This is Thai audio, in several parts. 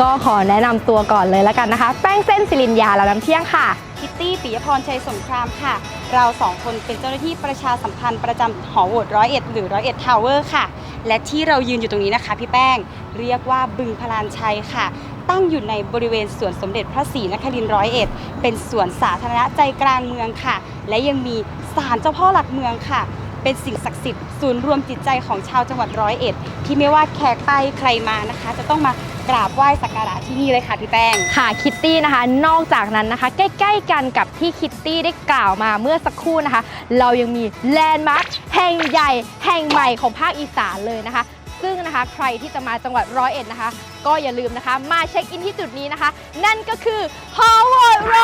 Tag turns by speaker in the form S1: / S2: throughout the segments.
S1: ก็ขอแนะนำตัวก่อนเลยแล้วกันนะคะ แป้งเส้นสิรินยาและน้ำเที่ยงค่ะ
S2: คิตตี้ปิยพรชัยสงครามค่ะ เราสองคนเป็นเจ้าหน้าที่ประชาสัมพันธ์ประจำหอโหวตร้อยเอ็ดหรือร้อยเอ็ดทาวเวอร์ค่ะ และที่เรายืนอยู่ตรงนี้นะคะ พี่แป้งเรียกว่าบึงพลานชัยค่ะ ตั้งอยู่ในบริเวณสวนสมเด็จพระศรีนครินทร์ร้อยเอ็ดเป็นสวนสาธารณะใจกลางเมืองค่ะ และยังมีศาลเจ้าพ่อหลักเมืองค่ะ เป็นสิ่งศักดิ์สิทธิ์ศูนย์รวมจิตใจของชาวจังหวัดร้อยเอ็ดที่ไม่ว่าแขกไปใครมานะคะ จะต้องมากราบไหว้สักการะที่นี่เลยค่ะพี่แป้ง
S1: ค่ะคิตตี้นะคะ นอกจากนั้นนะคะ ใกล้ ๆ กันกับที่คิตตี้ได้กล่าวมาเมื่อสักครู่นะคะ เรายังมีแลนด์มาร์คแห่งใหญ่แห่งใหม่ของภาคอีสานเลยนะคะ ซึ่งนะคะใครที่จะมาจังหวัดร้อยเอ็ดนะคะ ก็อย่าลืมนะคะ มาเช็คอินที่จุดนี้นะคะ นั่นก็คือ Howard ร้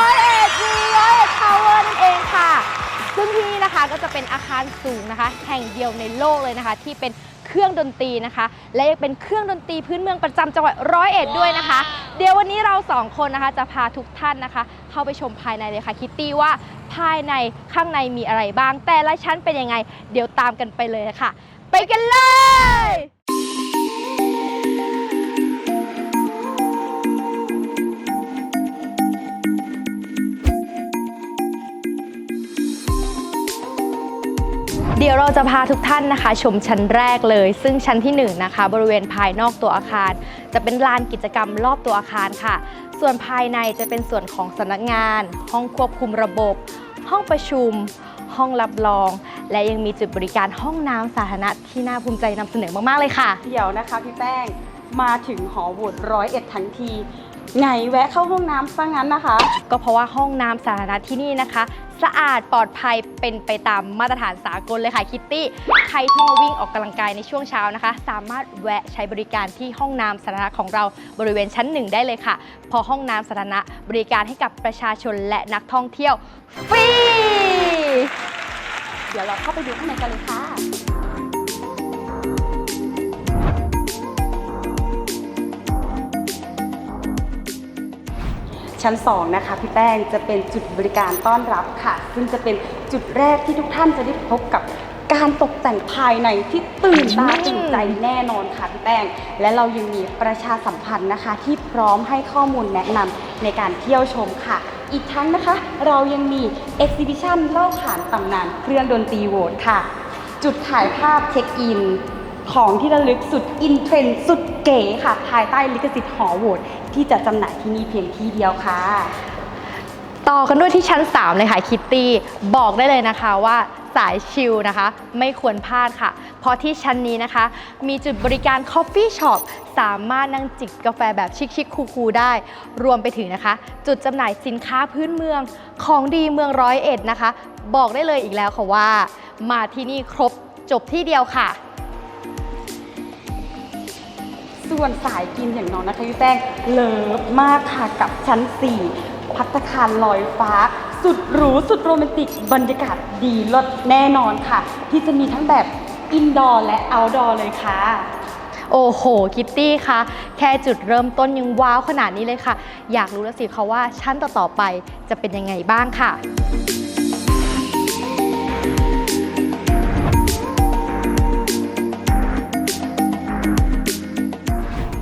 S1: อยเอ็ด ที่นี่นะคะก็จะเป็นอาคารสูงนะคะ แห่งเดียวในโลกเลยนะคะ ที่เป็นเครื่องดนตรีนะคะ และยังเป็นเครื่องดนตรีพื้นเมืองประจำจังหวัดร้อยเอ็ดด้วยนะคะ เดี๋ยววันนี้เราสองคนนะคะจะพาทุกท่านนะคะ เข้าไปชมภายในเลยค่ะคิตตี้ว่าภายในข้างในมีอะไรบ้าง แต่ละชั้นเป็นยังไง เดี๋ยวตามกันไปเลยค่ะ ไปกันเลย เดี๋ยวเราจะพาทุกท่านนะคะ ชมชั้นแรกเลย ซึ่งชั้นที่1นงนะคะ บริเวณภายนอกตัวอาคาร จะเป็นลานกิจกรรมรอบตัวอาคารค่ะ ส่วนภายในจะเป็นส่วนของสำนักงาน ห้องควบคุมระบบ ห้องประชุม ห้องรับรอง และยังมีจุดบริการห้องน้ำสาธารณะที่น่าภูมิใจนำเสนอมากๆเลยค่ะ
S2: เดี๋ยวนะคะพี่แป้ง มาถึงหอโหวตร้อยเอ็ดทั้งที ไงแวะเข้าห้องน้ำซะงั้นนะคะ
S1: ก็เพราะว่าห้องน้ำสาธารณะที่นี่นะคะ สะอาดปลอดภัยเป็นไปตามมาตรฐานสากลเลยค่ะคิตตี้ ใครที่มาวิ่งออกกำลังกายในช่วงเช้านะคะ สามารถแวะใช้บริการที่ห้องน้ำสาธารณะของเราบริเวณชั้นหนึ่งได้เลยค่ะเพอห้องน้ำสาธารณะบริการให้กับประชาชนและนักท่องเที่ยวฟรี
S2: เดี๋ยวเราเข้าไปดูข้างในกันเลยค่ะ ชั้น 2 นะคะพี่แป้งจะเป็นจุดบริการต้อนรับค่ะ ซึ่งจะเป็นจุดแรกที่ทุกท่านจะได้พบกับการตกแต่งภายในที่ตื่นตาตื่นใจแน่นอนค่ะพี่แป้ง และเรายังมีประชาสัมพันธ์นะคะ ที่พร้อมให้ข้อมูลแนะนำในการเที่ยวชมค่ะ อีกทั้งนะคะ เรายังมี Exhibition เล่าขานตำนานเครื่องดนตรีโหวตค่ะ จุดถ่ายภาพเช็คอิน ของที่ระลึกสุดอินเทรนด์สุดเก๋ค่ะ ภายใต้ลิขสิทธิ์หอโหวตที่จะจำหน่ายที่นี่เพียงที่เดียวค่ะ
S1: ต่อกันด้วยที่ชั้น 3 เลยค่ะคิตตี้บอกได้เลยนะคะว่าสายชิลนะคะ ไม่ควรพลาดค่ะ เพราะที่ชั้นนี้นะคะ มีจุดบริการ Coffee Shop สามารถนั่งจิบกาแฟแบบชิคๆคูลๆได้ รวมไปถึงนะคะ จุดจำหน่ายสินค้าพื้นเมืองของดีเมืองร้อยเอ็ดนะคะ บอกได้เลยอีกแล้วค่ะว่า มาที่นี่ครบจบที่เดียวค่ะ
S2: ส่วนสายกินอย่างน้องนะคะพี่แป้งเลิฟมากค่ะกับชั้น 4 พัตคารลอยฟ้า สุดหรูสุดโรแมนติกบรรยากาศดีลิศแน่นอนค่ะ ที่จะมีทั้งแบบอินดอร์และเอาท์ดอร์เลยค่ะ
S1: โอ้โห คิตตี้คะแค่จุดเริ่มต้นยังว้าวขนาดนี้เลยค่ะ อยากรู้แล้วสิคะว่าชั้นต่อๆไปจะเป็นยังไงบ้างค่ะ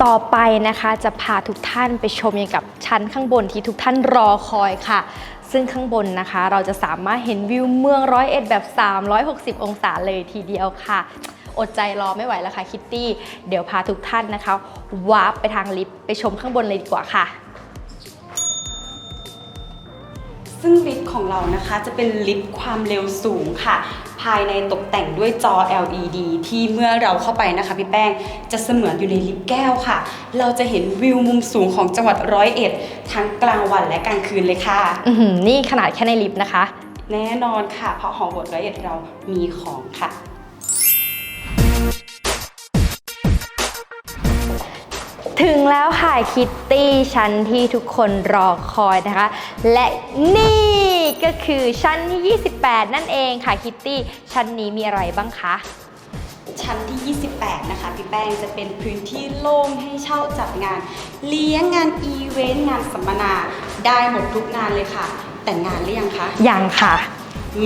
S1: ต่อไปนะคะจะพาทุกท่านไปชมยังกับชั้นข้างบนที่ทุกท่านรอคอยค่ะ ซึ่งข้างบนนะคะ เราจะสามารถเห็นวิวเมืองร้อยเอ็ดแบบ 360 องศาเลยทีเดียวค่ะอดใจรอไม่ไหวแล้วค่ะคิตตี้ เดี๋ยวพาทุกท่านนะคะวาร์ปไปทางลิฟต์ไปชมข้างบนเลยดีกว่าค่ะ
S2: ซึ่งลิฟต์ของเรานะคะจะเป็นลิฟต์ความเร็วสูงค่ะ ภายในตกแต่งด้วยจอ LED ที่เมื่อเราเข้าไปนะคะพี่แป้ง จะเสมือนอยู่ในลิฟต์แก้วค่ะ เราจะเห็นวิวมุมสูงของจังหวัดร้อยเอ็ดทั้งกลางวันและกลางคืนเลยค่ะ
S1: อือหือนี่ขนาดแค่ในลิฟต์นะคะ
S2: แน่นอนค่ะ เพราะหอโหวตร้อยเอ็ดเรามีของค่ะ
S1: ถึงแล้วค่ะคิตตี้ชั้นที่ทุกคนรอคอยนะคะ และนี่ ก็คือชั้นที่ 28 นั่นเองค่ะคิตตี้ชั้นนี้มีอะไรบ้างคะ
S2: ชั้นที่ 28 นะคะพี่แป้งจะเป็นพื้นที่โล่งให้เช่าจัดงาน เลี้ยงงานอีเวนต์งานสัมมนาได้หมดทุกงานเลยค่ะ แต่งงานหรือยังคะ
S1: ยังค่ะ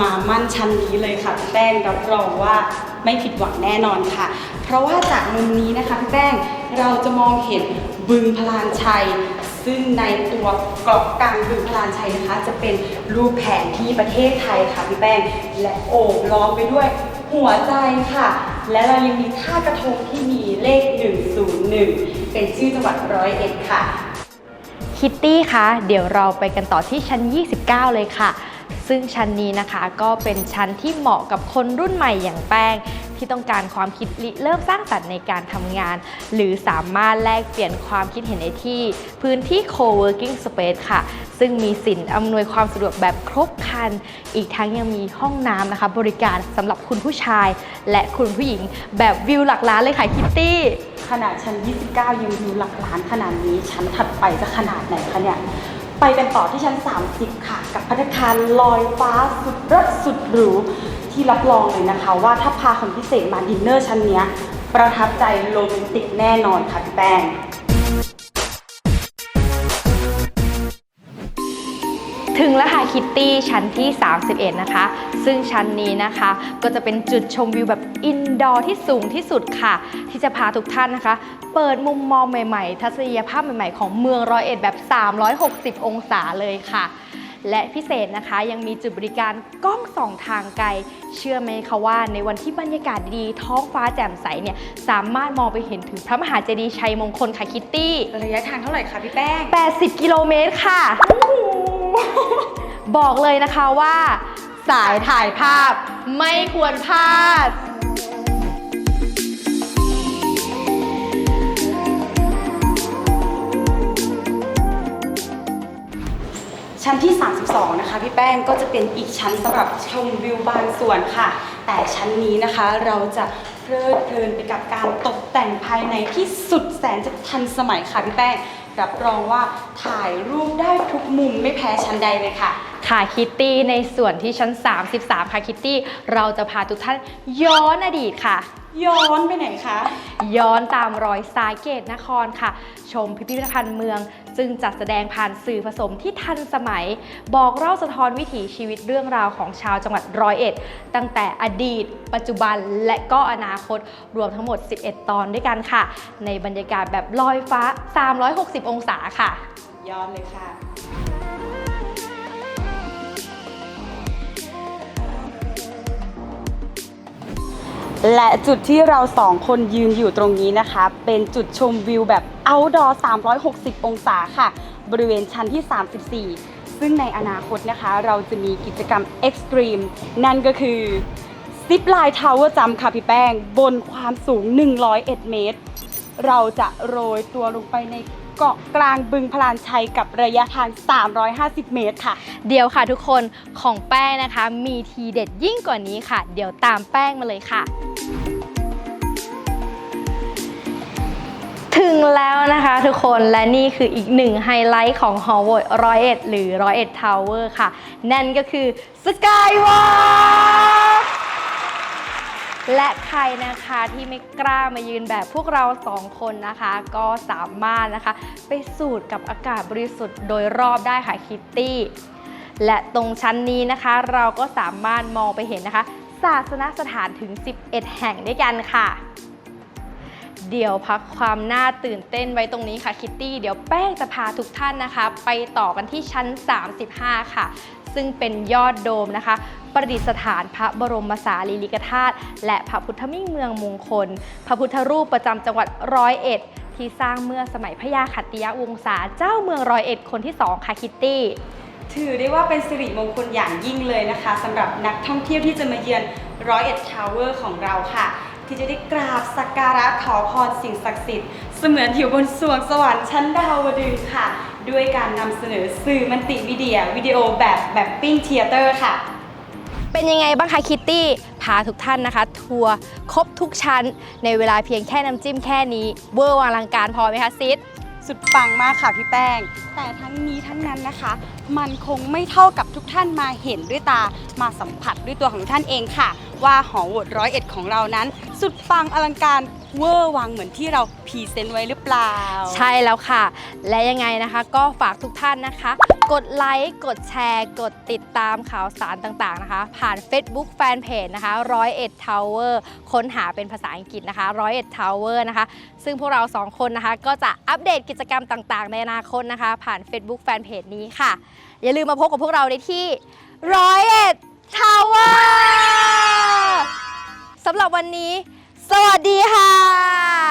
S2: มามั่นชั้นนี้เลยค่ะพี่แป้งรับรองว่าไม่ผิดหวังแน่นอนค่ะ เพราะว่าจากมุมนี้นะคะพี่แป้งเราจะมองเห็นบึงพลานชัย ซึ่งในตัวเกาะกลางบึงพลานชัยนะคะ จะเป็นรูปแผนที่ประเทศไทยค่ะพี่แป้งและโอบล้อมไปด้วยหัวใจค่ะ และเรายังมีท่ากระทงที่มีเลข 101 เป็นชื่อจังหวัดร้อยเอ็ดค่ะ
S1: คิตตี้คะเดี๋ยวเราไปกันต่อที่ชั้น 29 เลยค่ะ ซึ่งชั้นนี้นะคะก็เป็นชั้นที่เหมาะกับคนรุ่นใหม่อย่างแป้ง ที่ต้องการความคิดริเริ่มสร้างสรรค์ในการทำงาน หรือสามารถแลกเปลี่ยนความคิดเห็นในที่ พื้นที่ co-working space ค่ะ ซึ่งมีสินอำนวยความสะดวกแบบครบครัน อีกทั้งยังมีห้องน้ำนะคะ บริการสำหรับคุณผู้ชาย และคุณผู้หญิงแบบวิวหลักล้านเลยค่ะคิตตี้
S2: ขนาดชั้น 29 ยังวิวหลักล้านขนาดนี้ ชั้นถัดไปจะขนาดไหนคะเนี่ย ไปกันต่อที่ชั้น 30 ค่ะ กับพัฒคารลอยฟ้าสุดรสสุดหรู ที่รับรองเลยนะคะ ว่าถ้าพาคนพิเศษมาดินเนอร์ชั้นเนี้ยประทับใจโรแมนติกแน่นอนค่ะพี่แป้ง
S1: ถึงแล้วค่ะคิตตี้ชั้นที่ 31 นะคะ ซึ่งชั้นนี้นะคะ ก็จะเป็นจุดชมวิวแบบอินดอร์ที่สูงที่สุดค่ะ ที่จะพาทุกท่านนะคะ เปิดมุมมองใหม่ๆ ทัศนียภาพใหม่ๆ ของเมืองร้อยเอ็ดแบบ 360 องศาเลยค่ะ และพิเศษนะคะ ยังมีจุดบริการกล้องส่องทางไกล เชื่อไหมคะว่า ในวันที่บรรยากาศดีท้องฟ้าแจ่มใสเนี่ยสามารถมองไปเห็นถึงพระมหาเจดีย์ชัยมงคลค่ะคิตตี้
S2: ระยะทางเท่าไหร่คะพี่แป้ง
S1: 80 กิโลเมตรค่ะ บอกเลยนะคะว่า สายถ่ายภาพไม่ควรพลาด
S2: ชั้นที่ 32 นะคะพี่แป้งก็จะเป็นอีกชั้นสำหรับชมวิวบางส่วนค่ะ แต่ชั้นนี้นะคะเราจะเพลิดเพลินไปกับการตกแต่งภายในที่สุดแสนจะทันสมัยค่ะพี่แป้งรับรองว่าถ่ายรูปได้ทุกมุมไม่แพ้ชั้นใดเลยค่ะ
S1: ค่ะคิตตี้ในส่วนที่ชั้น 33ค่ะคิตตี้เราจะพาทุกท่านย้อนอดีตค่ะ
S2: ย้อนไปไหนคะ
S1: ย้อนตามรอยสายเกตนครค่ะ ชมพิพิธภัณฑ์เมือง ซึ่งจัดแสดงผ่านสื่อผสมที่ทันสมัย บอกเล่าสะท้อนวิถีชีวิตเรื่องราวของชาวจังหวัดร้อยเอ็ด ตั้งแต่อดีต ปัจจุบันและก็อนาคตรวมทั้งหมด 11 ตอนด้วยกันค่ะ ในบรรยากาศแบบลอยฟ้า 360 องศาค่ะ
S2: ย้อนเลยค่ะ และจุดที่เราสองคนยืนอยู่ตรงนี้นะคะ เป็นจุดชมวิวแบบ outdoor 360 องศาค่ะ บริเวณชั้นที่ 34 ซึ่งในอนาคตนะคะ เราจะมีกิจกรรม Extreme นั่นก็คือ Zip Line Tower Jump ค่ะพี่แป้ง บนความสูง 101 เมตร เราจะโรยตัวลงไปใน เกาะกลางบึงพลานชัยกับระยะทาง 350 เมตรค่ะ
S1: เดี๋ยวค่ะทุกคนของแป้งนะคะ มีทีเด็ดยิ่งกว่านี้ค่ะ เดี๋ยวตามแป้งมาเลยค่ะ ถึงแล้วนะคะทุกคนและนี่คืออีกหนึ่งไฮไลท์ของฮอ w ว r ร้อยเอ็ดหรือร้อยเอ็ดทาวเวอร์ค่ะ นั่นก็คือสกายวอล์ และใครนะคะที่ไม่กล้ามายืนแบบพวกเราสองคนนะคะ ก็สามารถนะคะ ไปสูดกับอากาศบริสุทธิ์โดยรอบได้ค่ะคิตตี้และตรงชั้นนี้นะคะ เราก็สามารถมองไปเห็นนะคะ ศาสนสถานถึง 11 แห่งด้วยกันค่ะ เดี๋ยวพักความน่าตื่นเต้นไว้ตรงนี้ค่ะคิตตี้ เดี๋ยวแป้งจะพาทุกท่านนะคะ ไปต่อกันที่ชั้น 35 ค่ะ ซึ่งเป็นยอดโดมนะคะ ประดิษฐานพระบรมสารีริกธาตุและพระพุทธมิ่งเมืองมงคล พระพุทธรูปประจำจังหวัดร้อยเอ็ดที่สร้างเมื่อสมัยพระยาขัตติยวงศาเจ้าเมืองร้อยเอ็ดคนที่สองค่ะคิตตี้
S2: ถือได้ว่าเป็นสิริมงคลอย่างยิ่งเลยนะคะสำหรับนักท่องเที่ยวที่จะมาเยือนร้อยเอ็ดทาวเวอร์ของเราค่ะ ที่จะได้กราบสักการะขอพรสิ่งศักดิ์สิทธิ์เสมือนอยู่บนสวงสวรรค์ชั้นดาวดึงส์ค่ะ ด้วยการนำเสนอสื่อมันติวิดีโอวิดีโอแบบแบบปิ้งเทียเตอร์ค่ะ
S1: เป็นยังไงบ้างคะคิตตี้พาทุกท่านนะคะ ทัวร์ครบทุกชั้น ในเวลาเพียงแค่น้ำจิ้มแค่นี้ เวอร์วังอลังการพอไหมคะซิด
S2: สุดปังมากค่ะพี่แป้ง แต่ทั้งนี้ทั้งนั้นนะคะ มันคงไม่เท่ากับทุกท่านมาเห็นด้วยตามาสัมผัสด้วยตัวของท่านเองค่ะ ว่าหอโหวตร้อยเอ็ดของเรานั้น สุดปังอลังการ เวอร์วังเหมือนที่เราพรีเซนต์ไว้หรือเปล่า
S1: ใช่แล้วค่ะ และยังไงนะคะ ก็ฝากทุกท่านนะคะ กดไลค์ กดแชร์ กดติดตามข่าวสารต่างๆนะคะ ผ่าน Facebook Fanpage นะคะร้อยเอ็ดทาวเวอร์ค้นหาเป็นภาษาอังกฤษนะคะร้อยเอ็ดทาวเวอร์นะคะ ซึ่งพวกเราสองคนนะคะ ก็จะอัปเดตกิจกรรมต่างๆ ในอนาคตนะคะ ผ่าน Facebook Fanpage นี้ค่ะ อย่าลืมมาพบกับพวกเราได้ที่ร้อยเอ็ดทาวเวอร์สำหรับวันนี้ส สวัสดีค่ะ